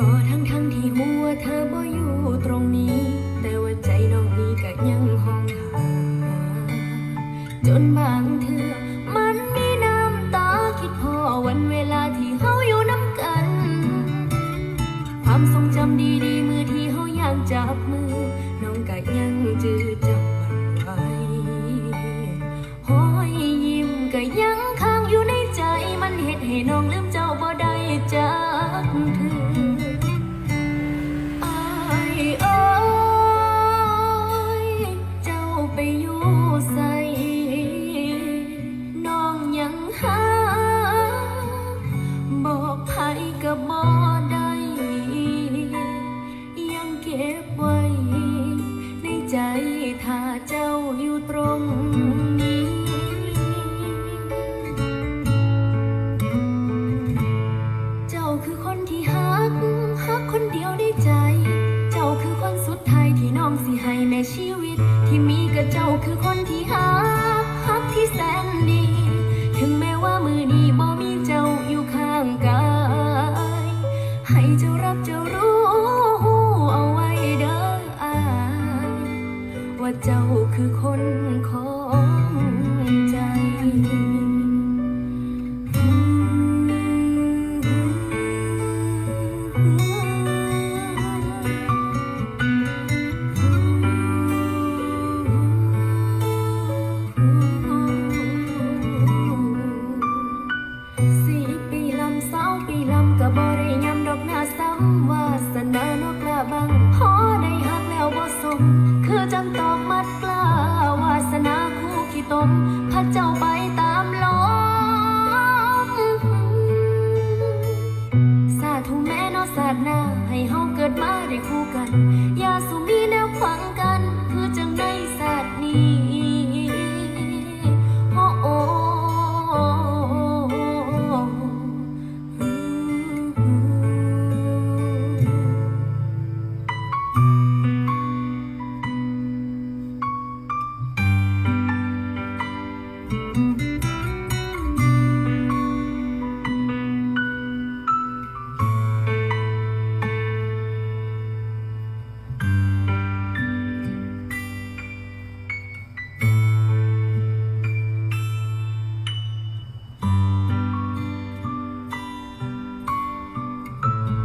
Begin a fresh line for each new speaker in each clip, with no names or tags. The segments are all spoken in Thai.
ก็ทั้งทั้งที่หัวเธอบ่อยู่ตรงนี้ แต่ว่าใจน้องนี่ก็ยังห้องหาจนบางเธอมันมีน้ำตาคิดพอวันเวลาที่เฮาอยู่น้ำกัน ความทรงจำดีๆ มือที่เฮายังจับมือ น้องก็ยังจืดจับ ใจถ้าเจ้าอยู่ตรงนี้ เจ้าคือคนที่ฮักฮักคนเดียวได้ใจ เจ้าคือคนสุดท้ายที่น้องสิให้แม่ชีวิต ที่มีกับเจ้าคือคนที่ฮักฮักที่แสนดี ถึงแม้ว่ามือนี้บ่มีเจ้าอยู่ข้างกาย ให้เจ้าางตอกมัดกล้าวาสนาคู่ขี้ตมพระเจ้าไปตามลมสาธุแม่นอสาดหน้าให้เฮาเกิดมาได้คู่กัน อย่าสุม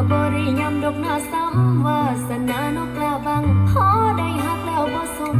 ็บริยำดอกหน้าซ้ำวาสนานกกลาบังพอได้หักแล้วบ่สม